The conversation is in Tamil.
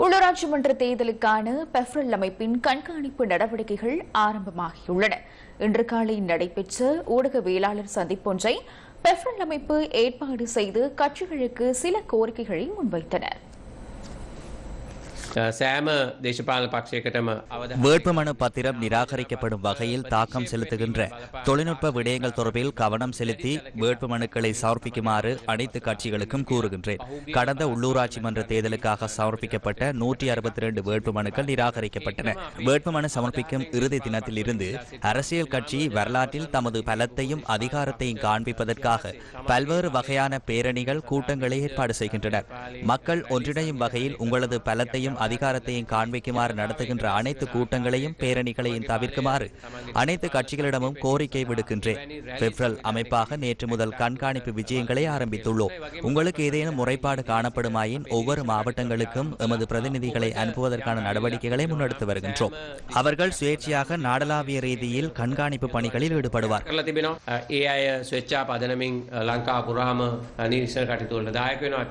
உள்ளூராட்சி மன்ற தேர்தலுக்கான பெஃப்ரல் அமைப்பின் கண்காணிப்பு நடவடிக்கைகள் ஆரம்பமாகியுள்ளன. இன்று காலை நடைபெற்ற ஊடகவியலாளர் சந்திப்பொன்றை பெஃப்ரல் அமைப்பு ஏற்பாடு செய்து கட்சிகளுக்கு சில கோரிக்கைகளை முன்வைத்தனர். සෑම දේශපාල පක්ෂයකටම අවධ வேட்புமனு பத்திரம் நிராகரிக்கப்படும் வகையில் தாக்கம் செலுத்துகின்ற தொழில்நுட்ப விடயங்கள் தொடர்பில் கவனம் செலுத்தி வேட்புமனுக்களை சமர்ப்பிக்குமாறு அனைத்து கட்சிகளுக்கும் கூறுகின்றேன் கடந்த உள்ளூராட்சி மன்ற தேர்தலுக்காக சமர்ப்பிக்கப்பட்ட நூற்றி அறுபத்தி ரெண்டு வேட்புமனுக்கள் நிராகரிக்கப்பட்டன வேட்புமனு சமர்ப்பிக்கும் இறுதி தினத்தில் இருந்து அரசியல் கட்சி வரலாற்றில் தமது பலத்தையும் அதிகாரத்தையும் காண்பிப்பதற்காக பல்வேறு வகையான பேரணிகள் கூட்டங்களை ஏற்பாடு செய்கின்றனர் மக்கள் ஒன்றிணையும் வகையில் உங்களது பலத்தையும் அதிகாரத்தையும் காண்பிக்குமாறு நடத்துகின்ற அனைத்து கூட்டங்களையும் பேரணிகளையும் தவிர்க்குமாறு அனைத்து கட்சிகளிடமும் கோரிக்கை விடுக்கின்றேன் பெப்ரல் அமைப்பாக நேற்று முதல் கண்காணிப்பு விஜயங்களை ஆரம்பித்துள்ளோம் உங்களுக்கு ஏதேனும் முறைப்பாடு காணப்படுமாயின் ஒவ்வொரு மாவட்டங்களுக்கும் எமது பிரதிநிதிகளை அனுப்புவதற்கான நடவடிக்கைகளை முன்னெடுத்து வருகின்றோம் அவர்கள் சுயேட்சையாக நாடளாவிய ரீதியில் கண்காணிப்பு பணிகளில் ஈடுபடுவார் කරලා තිබෙනවා ඒ අය ස්වෙච්චා පදනමින් ලංකා පුරාම නිරික්ෂණ කටයුතුවලට දායක වෙනවා